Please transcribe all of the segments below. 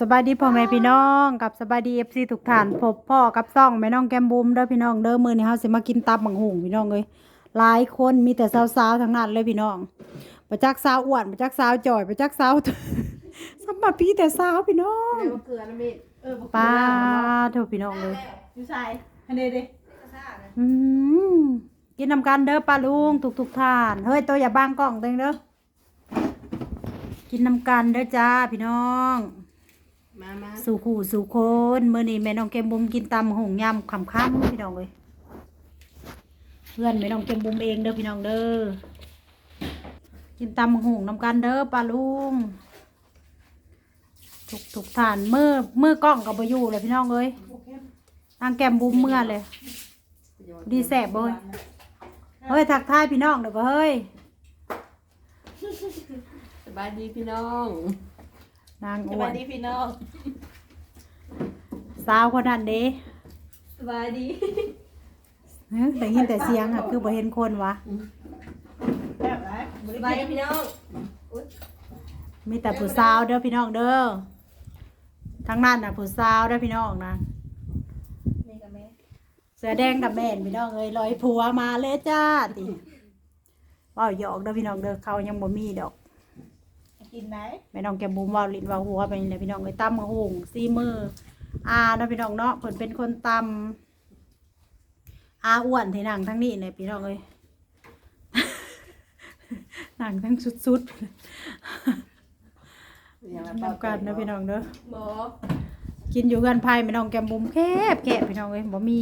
สบายดีพ่อแม่พี่น้องกับสบายดีเอฟซีทุกท่านพบพ่อกับซ่องแม่น้องแก้มบุมเด้อพี่น้องเด้อมื้อนี้เฮาสิมากินตับบังหุงพี่น้องเอ้ยหลายคนมีแต่สาวๆทั้งนั้นเลยพี่น้องประจักสาวอ้วนประจักสาวจ่อยประจักสาวสมบัติพี่แต่สาวพี่น้องเดี๋ยวเกลือนะเมดเออป้าเถอะพี่น้องเลยอยู่ใส่ฮันเดเด้อืมกินนำกันเด้อป้าลุงทุกๆท่านเฮ้ยตัวอย่าบังกล้องเด้งเด้อกินนำกันเด้อจ้าพี่น้อง มามาสู่ขู่สู่คนเมื่อนี้แม่น้องเกมบุมกินตำหงยำขำค้ำพี่น้องเลยเพื่อนแม่น้องเกมบุมเองเด้อพี่น้องเด้อกินตำหงนำกันเด้อปลาลุงถูกถูกทานมือมือกล้องกับบอยู่เลยพี่น้องเอ้ยทางแกมบุมเมื่อเลย ดีแสบเบ้ยเฮ้ยทักทายพี่น้องเด้อบ่เฮ้ยสบายดีพี่น้อง นางสอ้วบายนดีพี่น้องสาวคนนั้นเด้สบายดีเฮ้ยแต่ยินแต่เสียงอะคือบ่เห็นคนวะแบบไรสบายดีพี่น้องมีแต่ผู้สาวเด้อพี่น้องเด้อทั้งนั้นน่ะผู้สาวเด้อพี่น้องนะนี่กับแม่เสือแดงกับแม่นพี่น้องเอ้ยลอยผัวมาเลยจ้าติเว้าหยอกเด้อพี่น้องเด้อเขายังบ่มีดอก กินไหนแม่น้องแกมบุมเว้าลิ้นเว้าหัวไปนี่แหละพี่น้องเอ้ยตำมะฮุงซีมืออาเนาะพี่น้องเนาะเพิ่นเป็นคนตำอาอ้วนที่นั่งทั้งนี้เนี่ยพี่น้องเอ้ยนั่งทั้งสุดๆนำกันนะพี่น้องเด้อหมอกินอยู่กันภายไม่น้องแกมบุมแคบแคบพี่น้องเอ้ยบ่มี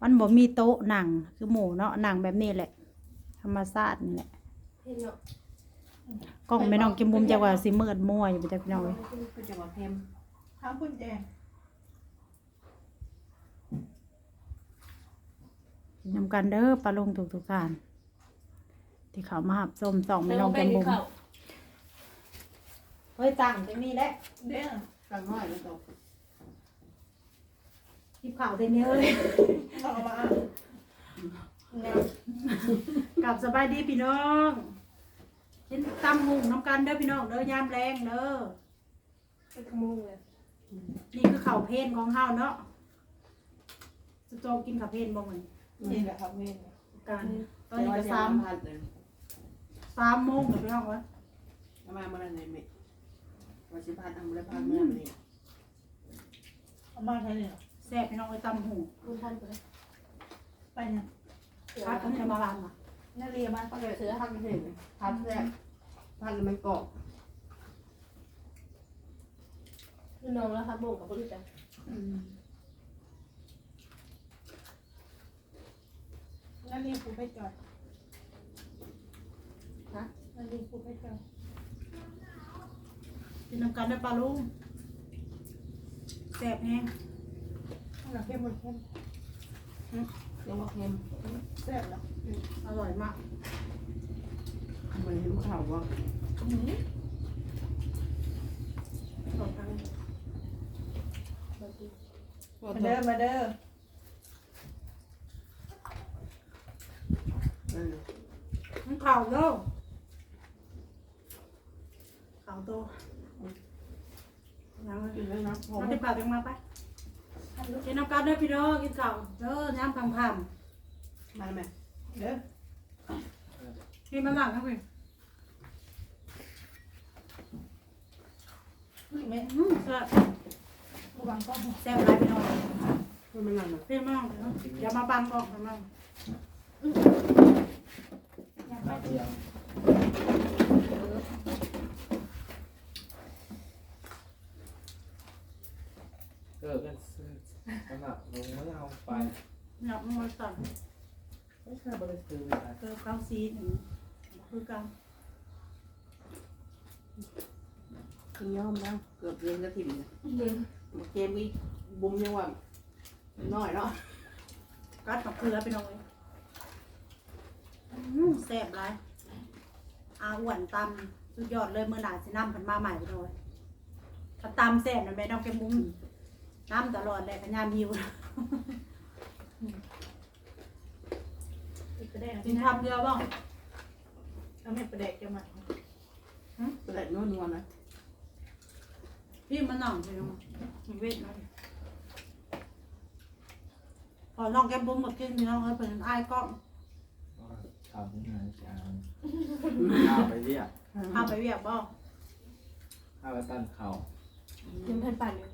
มันบ่มีโต๊ะหนังคือหมูเนาะหนังแบบนี้แหละ ธรรมชาตินี่แหละ เห็นเนาะ กล้องแม่น้องแกมบุมจะว่าสิมืดมัวอยู่บ่จ้ะพี่น้องเอ้ยคือจะว่าเค็มทำคุณแจกินนำกันเด้อปลาลงทุกทุกๆท่าน ที่เขามาหับส้มสองแม่น้องแกมบุมเฮ้ยจังจังนี้แหละเด้อสั่งหน่อยแล้วตกทิพข่าวเต็มเยอะเลยเอามาแนวกลับสบายดีพี่น้อง กินตำหุงน้ำกันเด้อพี่น้องเด้อยามแรงเด้อเป็นขมุงเลยนี่คือข้าวเพลนของเฮาเนาะสโจกินข้าวเพลนบ่เหมือนนี่แหละครับเมนกันตอนนี้ก็สามพันเลยสามโมงกับพี่น้องวะทำไมมาในเมดวันสิพันทำอะไรพันเมื่อวันนี้เอามาใช้เนี่ยแซ่บพี่น้องไปตำหูคุณท่านไปเลยไปเนี่ยพักกันจะมาบ้านมา นาเรียบ้านเขาเลยเสือทำเห็นพันแรกพันมันกรอบคือน้องแล้วครับโบกับคนรู้จักนาเรียผูกไปจอดฮะนาเรียผูกไปจอดกินน้ำกันได้ปลาลุงแซ่บแห้งข้างหลังเข้มหมดเข้มยังว่าเค็มแซ่บแล้ว อร่อยมากเหมือนหิวข่าวว่าสดทั้งมาเด้อมาเด้อน้ำข่าวเด้อข่าวโตน้ำกินแล้วนะผมมันจะปลาเป็นมาไปกินน้ำกันได้อพี่น้องกินข้าวเด้อน้ำคำคมาไหม เด้อำกินมาหลังครับพี่แม่อืมแซ่บระวังกล้องแซ่บหลายพี่น้องคุณมันนั่นพี่น้องอย่ามาบังกล้องพี่น้องอยากไปเดียวเกิดกันซื้อขนาดลงไม่เอาไปอยากมาสั่ง ไม่ใช่บริสุทธิ์นะเกลือเกาซีนคือกันคือย่อมแล้วเกือบเรียนกระถิ่นเกมอีกบุ้มยังว่าน้อยเนาะกัดกับเกลือพี่น้องเลยอืมแซ่บหลายอาอ้วนตำสุดยอดเลยเมื่อหนาสิน้ำพันมาใหม่พี่น้องเอ้ยถ้าตำแซ่บนะแม่น้องแกมุ้งน้ำตลอดเลยพยายามหิว อีกกระแดงกินทำเดียวบ้างเอาแม่ประเด็กจะมาเปิดนวดนวลนะพี่มันหน่องพี่น้องมันเวทมาพอน้องแก้มบุ้มมากินพี่น้องเอ้ยเป็นไอ้ายกล้องข่าวที่ไหนจานข่าวไปเรียกพาไปเวียกบ่ข่าวไปตั้นเข่ายังเพิ่นปั่นอยู่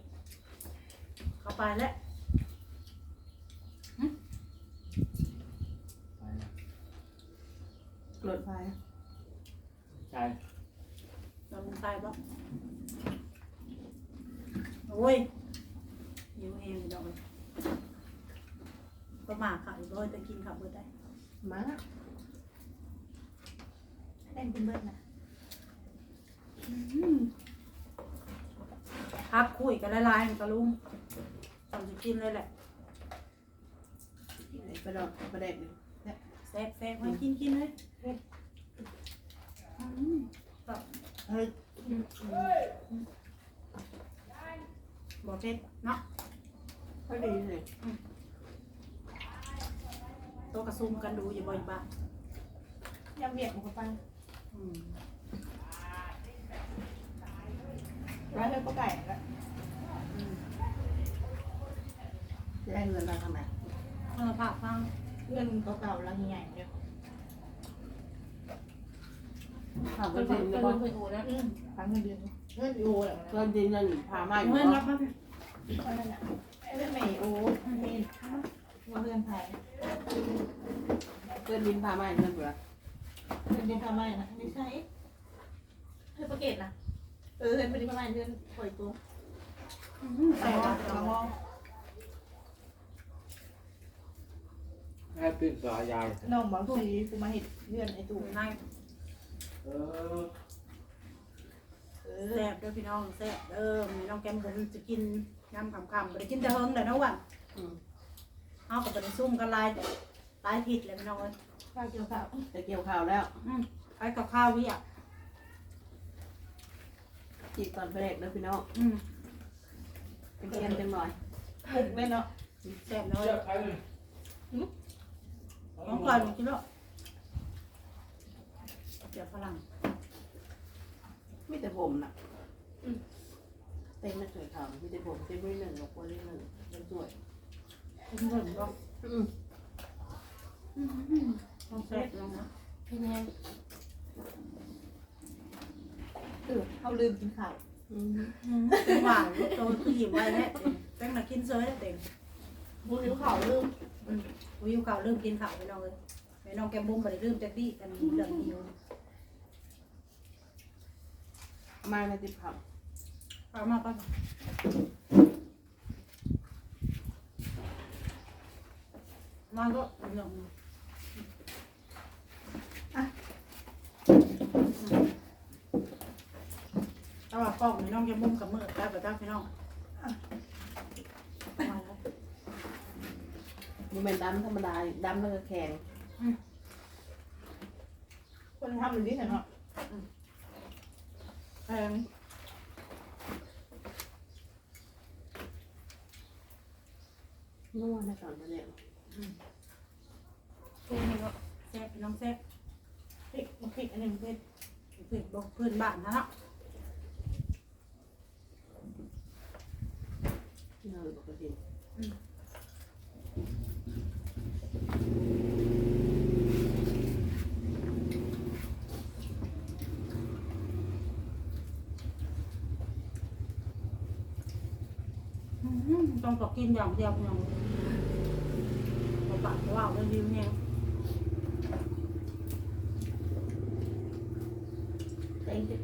เข้าไปแล้ว ไปนะ ก รดไฟใช่เราลงตายบ่โอ้ยหิวแห้งพี่น้องเอ้ยก็มาค่ะอีกบ่จะกินขับเบิดได้มาเล่นเป็นเบิร์ดนะพักคุยกันหลายๆมันก็ลุงตอนจะกินเลยแหละไอ้ประดอกประเด็กนี่ แซ่บแซ่บมากินกินเลยอืมเฮ้ยบอกเผ็ดเนาะพอดีเลยโตะกระซุ่มกันดูอยู่บ่อยบ้านยำเบียดหมูกระปังอืมร้านเลือดก็ไก่แล้วอืมจะได้เงินมาทำไมเออผักฟัง เงินเก่าๆแล้วใหญ่ๆเนี่ยข่าวเพิ่เงินนเพิ่ดินนเพิ่ก็นบอกเพิ่นโอ้นะอืมพังเงินเดือนเงินโอแหละเงินดินเงินพามาอยู่เงินบ่รับมาเพราะนั่นน่ะเรื่องใหม่โอ้เมนว่าเพื่อนไทยเงินดินพามาเงินเบื่อเงินเดือนทำไมนะไม่ใช่เพื่อนประเกตนะเออเงินเป็นประมาณเดือนปล่อยตัวอืมใส่แต่ละว่ามอง แค่ตื่นตัวยายน้องบอกสีกูมาเห็นเดือนไอ้ตู่นายเออเออแซ่บเด้อพี่น้องแซ่บเด้อมีน้องแก้มบุ๋มจะกินยำคำๆบ่ได้กินแต่เฮิงแต่เนาะวันอืมเฮาก็บ่ได้ซุ่มกันหลายหลายทิศเลยพี่น้องเอ้ยข้าวเกี่ยวข้าวจะเกี่ยวข้าวแล้วอืมไปกับข้าวเวียกจีบก่อนประเด็กเด้อพี่น้องอืมเป็นเกมจังหน่อยปลุกเลยเนาะแซ่บเนาะ เจ้าใครเลย ของก่อนกินแล้วเดี๋ยวฝรั่งมีแต่ผมน่ะเต็มไม่สวยขาวมีแต่ผมเต็มด้วยหนึ่งกับคนที่หนึ่งเป็นสวยกินเบิ่งบ่อืมต้องแซ่บลงนะเป็นไงเออเขาลืมกินข้าวอืมอืมเป็นหวานโตคือหยิบไว้แน่เต็มแป้งน่ะกินเซยแล้วเต็ม บูริ้วข้าวลืมอืมวิวข้าวเริ่มกินข้าวไปน้องเลยไปน้องแกมบุ้มบ่ได้เริ่มจากดีกันเรื่องหิวมาในติบขับเอามาป่ะมาก็เรื่องเอาว่ากล้องให้น้องแกมบุ้มกับมือได้บ่ได้พี่น้องเอามาแล้ว มันเป็นดำธรรมดาดำแล้วก็แข็งคนทำหรือที่ไหนเนาะแพงนัวในก่อนประเด็กเป็นไงก็แซ่บพี่น้องแซ่บพริกมาพริกอันหนึ่งเผ็ดเพื่อนบอกเพื่อนบ้านนะเนาะเนยปกติอื้อหือ ต้องตกกินอย่างเดียวพี่น้องบอกปากว่าเอาเรื่องวิวเนี่ยเต็งจะ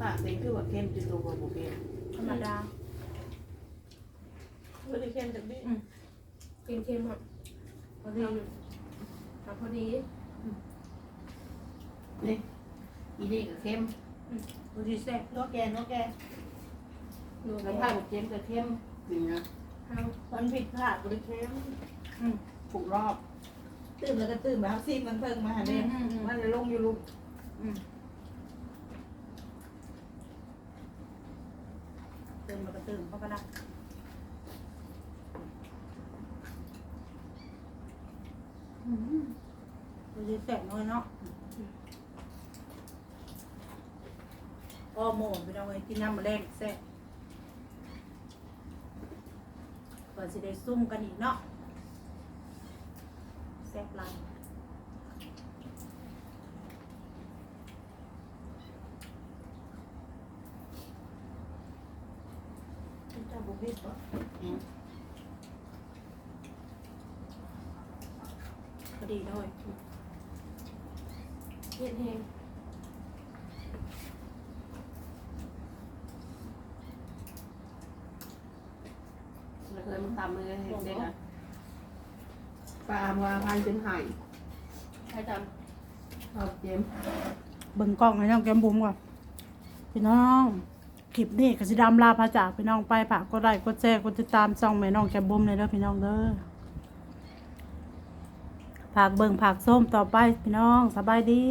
ปากเต็งคือว่าเข้มจะตัวกว่าบุเกมธรรมดาไม่ได้เค็มจากดิเค็มเค็มอะ พอดีทำพอดีนี่อีนี่ก็เข้มพอดีแซ่บนกแกนกแกดูแล้แล้ววผ้าบุเกมก็เข้มจริงนะข้าวมันผิดพลาดบริเค็มอืมถูกรอบตื่นแล้วก็ตื่นมาครับซีมันเพิ่งมาหาอืเด่มนอืมอืมมันเลยลงอยู่ลุกอืมตื่นมาก็ตื่นเพราะก็ได้ เราจะแสบน้อยเนาะพอโมนไปเอาไว้กินน้ำมาแรงแซ่บก่อนสิได้ซุ่มกันอีกเนาะแซ่บลายจะบุกเบิกปะ อดีเลยเฮ็ดแฮงแล้วเคยมันตำเลยเด็กอะปลามาพันเป็นไห่ใครจเอาเจมส์เบิ่งกล้องให้น้องแก้มบุ๋มก่อนพี่น้องคลิปนี้ก็สิดำลาพาจากพี่น้องไปฝากกดไลค์กดแชร์กดติดตามช่องแม่น้องแก้มบุ๋มเลยเด้อพี่น้องเด้อ ผักเบิ่งผักส้มต่อไปพี่น้องสบายดี